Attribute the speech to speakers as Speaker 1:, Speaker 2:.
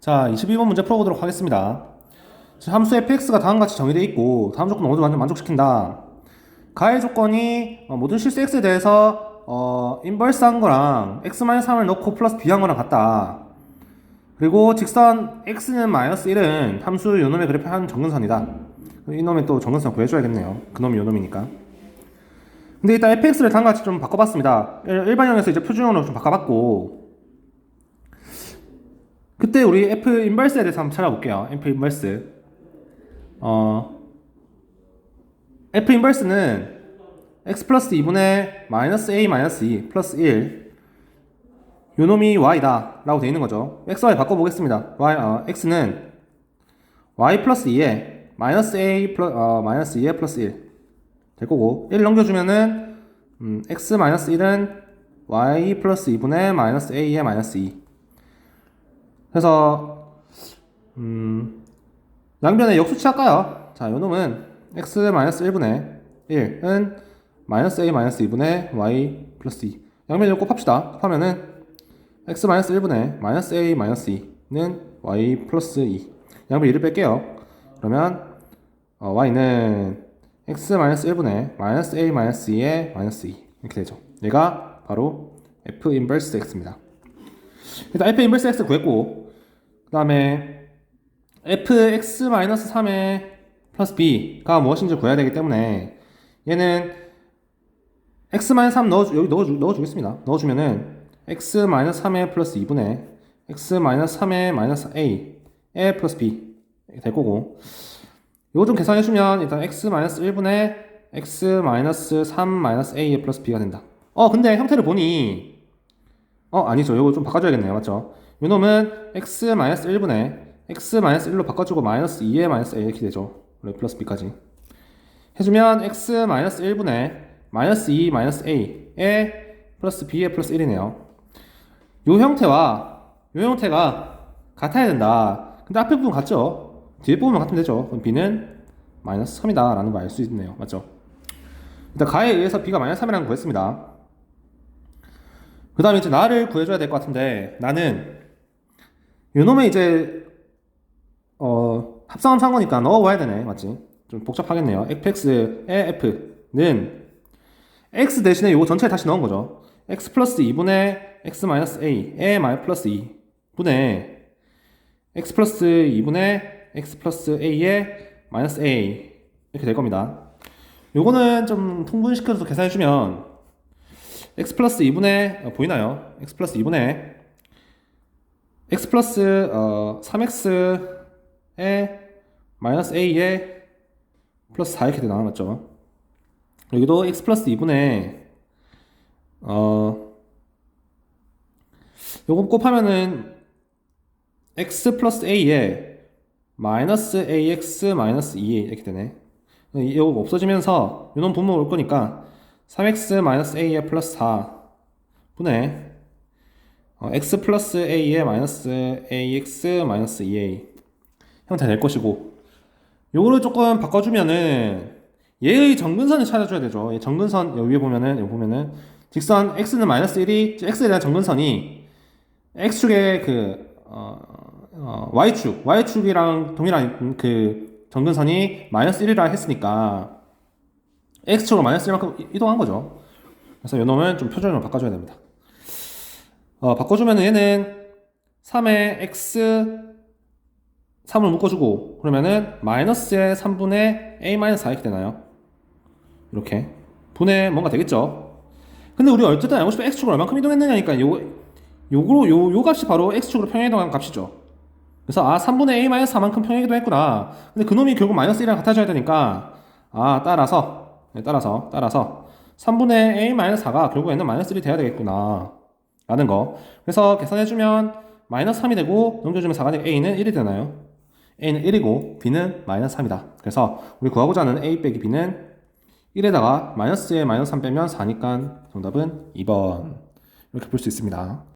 Speaker 1: 자, 22번 문제 풀어보도록 하겠습니다. 자, 함수 fx가 다음과 같이 정의되어 있고 다음 조건을 모두 완전 만족시킨다. 가해 조건이 어, 모든 실수 x에 대해서 어, 인버스한 거랑 x-3을 넣고 플러스 b한 거랑 같다. 그리고 직선 x는 마이너스 1은 함수 요놈의 그래프 한 정근선이다. 이놈의 또 정근선 구해줘야겠네요. 그놈이 요놈이니까. 근데 일단 fx를 다음과 같이 좀 바꿔봤습니다. 일- 일반형에서 이제 표준형으로 좀 바꿔봤고 그때 우리 F 인버스에 대해서 한번 찾아볼게요. F 인버스. 어, F 인버스는 x 플러스 2분의 마이너스 a 마이너스 2 플러스 1 요놈이 y다 라고 되어 있는 거죠. x, y 바꿔보겠습니다. y, 어, x는 y 플러스 2에 마이너스 a 플러, 어, 마이너스 2에 플러스 1 될 거고 1 넘겨주면은 음, x 마이너스 1은 y 플러스 2분의 마이너스 a에 마이너스 2 그래서 음, 양변의 역수치 할까요? 자, 요 놈은 x-1분의 1은 마이너스 a 마이너스 2분의 y 플러스 2 양변을 곱합시다. 곱하면은 x-1분의 마이너스 a 마이너스 2는 y 플러스 2 양변 1을 뺄게요. 그러면 어, y는 x-1분의 마이너스 a 마이너스 2의 마이너스 2 이렇게 되죠. 얘가 바로 f 인버스 x입니다. 일단 f 인버스 x 구했고 그 다음에 fx-3의 플러스 b가 무엇인지 구해야 되기 때문에 얘는 x-3 넣어주, 여기 넣어주, 넣어주겠습니다. 넣어주면은 x-3의 플러스 2분의 x-3의 마이너스 a의 플러스 b 될 거고 이거 좀 계산해주면 일단 x-1분의 x-3 a의 플러스 b가 된다. 어 근데 형태를 보니 어 아니죠. 이거 좀 바꿔줘야겠네요. 맞죠? 요놈은 x-1분의 x-1로 바꿔주고 마이너스 2의 마이너스 a 이렇게 되죠. 그리고 플러스 b까지 해주면 x-1분의 마이너스 2 마이너스 a의 플러스 b의 플러스 1이네요. 요 형태와 요 형태가 같아야 된다. 근데 앞에 부분 같죠? 뒤에 부분만 같으면 되죠. 그럼 b는 마이너스 3이다 라는 걸 알 수 있네요. 맞죠? 일단 가에 의해서 b가 마이너스 3이라는 거 구했습니다. 그 다음에 이제 나를 구해줘야 될 것 같은데 나는 요놈의 이제 어 합성함 산 거니까 넣어봐야 되네 맞지? 좀 복잡하겠네요 fx의 f는 x 대신에 요거 전체를 다시 넣은 거죠 x 플러스 2분의 x 마이너스 a의 마이 플러스 2 분의 x 플러스 2분의 x 플러스 a의 마이너스 a 이렇게 될 겁니다 요거는 좀 통분시켜서 계산해주면 x 플러스 2분의 어, 보이나요? x 플러스 2분의 x 플러스 어, 3x에 마이너스 a에 플러스 4 이렇게 나와 맞죠? 여기도 x 플러스 2분의 어 요거 곱하면은 x 플러스 a에 마이너스 ax 마이너스 2 이렇게 되네. 이거 없어지면서 요놈 분모 올 거니까 3x 마이너스 a에 플러스 4 분의 어, x 플러스 a에 마이너스 ax 마이너스 2a 형태 될 것이고 요거를 조금 바꿔주면은 얘의 정근선을 찾아줘야 되죠. 얘 정근선 여기 위에 보면은 여기 보면은 직선 x는 마이너스 1이 x에 대한 정근선이 x축의 그 어, 어, y축 y축이랑 동일한 그 정근선이 마이너스 1이라 했으니까 x축으로 마이너스 1만큼 이동한 거죠. 그래서 요 놈은 좀 표준으로 바꿔줘야 됩니다. 어, 바꿔주면은 얘는 3의 x 3을 묶어주고 그러면은 마이너스의 3분의 a 마이너스 4 이렇게 되나요? 이렇게 분의 뭔가 되겠죠? 근데 우리 어쨌든 알고 싶은 x축을 얼만큼 이동했느냐니까 요 요거로 요, 요 값이 바로 x축으로 평행 이동한 값이죠. 그래서 아 3분의 a 마이너스 4만큼 평행 이동했구나. 근데 그놈이 결국 마이너스 1이랑 같아져야 되니까 아 따라서 네, 따라서 따라서 3분의 a 마이너스 4가 결국에는 마이너스 1이 돼야 되겠구나. 라는 거. 그래서 계산해주면 마이너스 3이 되고 넘겨주면 4가 되고 a는 1이 되나요? a는 1이고 b는 마이너스 3이다. 그래서 우리 구하고자 하는 a 빼기 b는 1에다가 마이너스에 마이너스 3 빼면 4니까 정답은 2번. 이렇게 볼 수 있습니다.